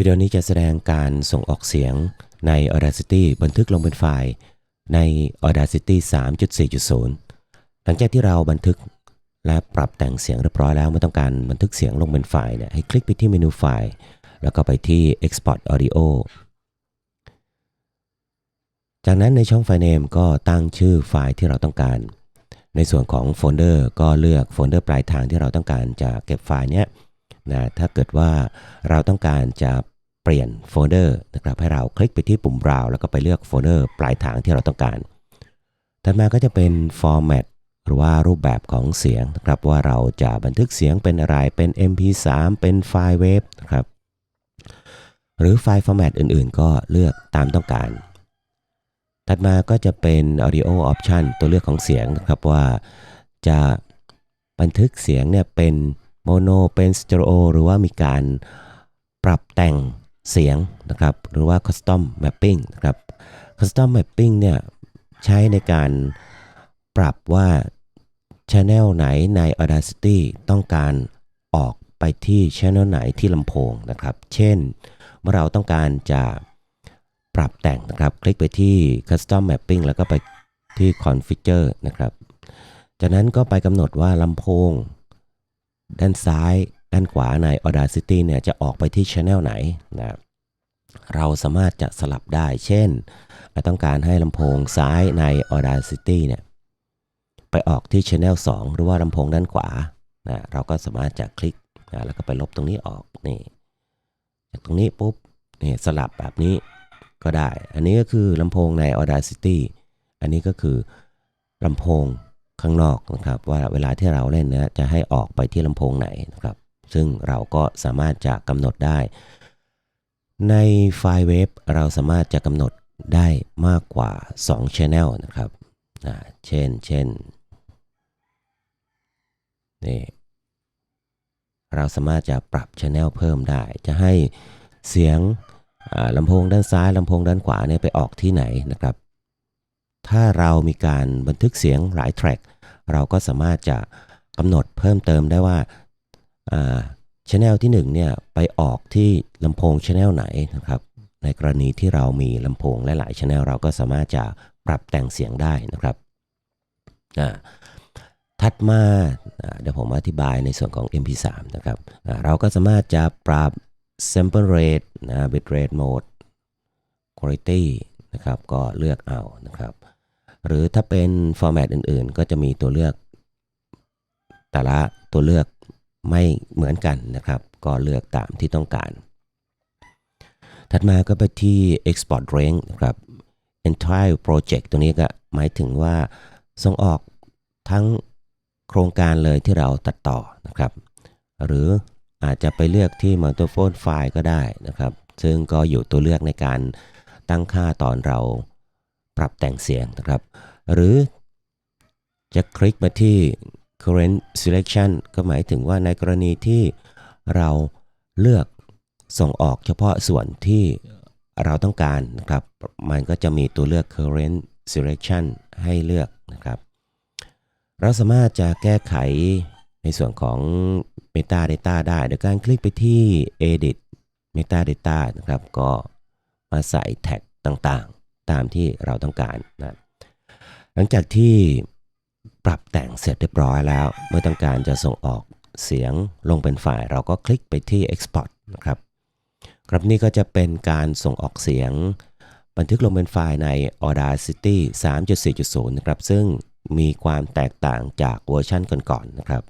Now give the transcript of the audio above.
วิดีโอนี้จะแสดงการส่งออกเสียงใน Audacity บันทึกลงเป็นไฟล์ใน Audacity 3.4.0 หลังจากที่เราบันทึกและปรับแต่งเสียงเรียบร้อยแล้วเมื่อต้องการบันทึกเสียงลงเป็นไฟล์เนี่ยให้คลิกไปที่เมนูไฟล์ แล้วก็ไปที่ Export Audio จากนั้นในช่องไฟล์ Name ก็ตั้งชื่อไฟล์ที่เราต้องการ ในส่วนของโฟลเดอร์ก็เลือกโฟลเดอร์ปลายทางที่เราต้องการจะเก็บไฟล์เนี้ย นะถ้าเกิดว่าเราต้องการจะเปลี่ยนโฟลเดอร์นะครับให้เราคลิกไปที่ปุ่มราวแล้วก็ไปเลือกโฟลเดอร์ปลายทางที่เราต้องการ ถัดมาก็จะเป็น format หรือว่ารูปแบบของเสียงนะครับว่าเราจะบันทึกเสียงเป็นอะไรเป็น MP3 เป็นไฟล์เวฟนะครับหรือไฟล์ format อื่นๆ ก็เลือกตามต้องการ ถัดมาก็จะเป็น audio option ตัวเลือกของเสียงนะครับว่าจะบันทึกเสียงเนี่ยเป็น โมโนเป็นสเตอริโอหรือว่ามีการปรับแต่งเสียงนะครับ หรือว่า custom mapping นะครับ custom mapping เนี่ยใช้ในการปรับว่า channel ไหนใน Audacity ต้องการออกไปที่ channel ไหนที่ลำโพงนะครับ เช่น เมื่อเราต้องการจะปรับแต่งนะครับ คลิกไปที่ custom mapping แล้วก็ไปที่ configure นะครับ จากนั้นก็ไปกำหนดว่าลำโพง ด้านซ้าย ด้านขวาใน Audacity เนี่ยจะออกไปที่ channel ไหนนะเราสามารถจะสลับได้ เช่นต้องการให้ลำโพงซ้ายใน Audacity เนี่ยไปออกที่ Channel 2 หรือว่าลำโพงด้านขวานะเราก็สามารถจะคลิกนะแล้วก็ไปลบตรงนี้ออกนี่จากตรงนี้ปุ๊บนี่สลับแบบนี้ก็ได้ อันนี้ก็คือลำโพงใน Audacity อันนี้ก็คือลำโพง ข้างนอกนะครับว่าเวลาที่เราเล่นนะจะให้ออกไปที่ลำโพงไหนนะครับ ซึ่งเราก็สามารถจะกำหนดได้ ในไฟล์เวฟเราสามารถจะกำหนดได้มากกว่า2 Channel นะครับเช่นเช่นนี่เราสามารถจะปรับ Channel เพิ่มได้ จะให้เสียงลำโพงด้านซ้ายลำโพงด้านขวาเนี่ยไปออกที่ไหนนะครับ ถ้าเรามีการบันทึกเสียงหลายแทร็ก เราก็สามารถจะกำหนดเพิ่มเติมได้ว่าชแนลที่1เนี่ยไปออกที่ลำโพงชแนลไหนนะครับในกรณีที่เรามีลำโพงหลายๆชแนลเราก็สามารถจะปรับแต่งเสียงได้นะครับถัดมาเดี๋ยวผมอธิบายในส่วนของ MP3 นะครับเราก็สามารถจะปรับ sample rate นะ bit rate mode quality นะครับก็เลือกเอานะครับ หรือถ้าเป็น format อื่นๆ ก็จะมีตัวเลือก แต่ละตัวเลือกไม่เหมือนกันนะครับ ก็เลือกตามที่ต้องการ ถัดมาก็ไปที่ export range นะครับ entire project ตัวนี้ก็หมายถึงว่าส่งออกทั้งโครงการเลยที่เราตัดต่อนะครับ หรืออาจจะไปเลือกที่ multiphone file ก็ได้นะครับ ซึ่งก็อยู่ตัวเลือกในการตั้งค่าตอนเรา ปรับแต่งเสียงนะครับ หรือจะคลิกมาที่ current selection ก็หมายถึงว่าในกรณีที่เราเลือกส่งออกเฉพาะส่วนที่เราต้องการนะครับ มันก็จะมีตัวเลือก current selection ให้เลือกนะครับ เราสามารถจะแก้ไขในส่วนของ metadata ได้โดยการคลิกไปที่ edit metadata นะครับ ก็มาใส่แท็กต่าง ตามที่เราต้องการนะหลังจากที่ปรับแต่งเสร็จเรียบร้อยแล้ว เมื่อต้องการจะส่งออกเสียงลงเป็นไฟล์ เราก็คลิกไปที่ export นะครับครับนี่ก็จะเป็นการส่งออกเสียง บันทึกลงเป็นไฟล์ใน Audacity 3.4.0 นะครับ ซึ่งมีความแตกต่างจากเวอร์ชันก่อนๆนนะครับ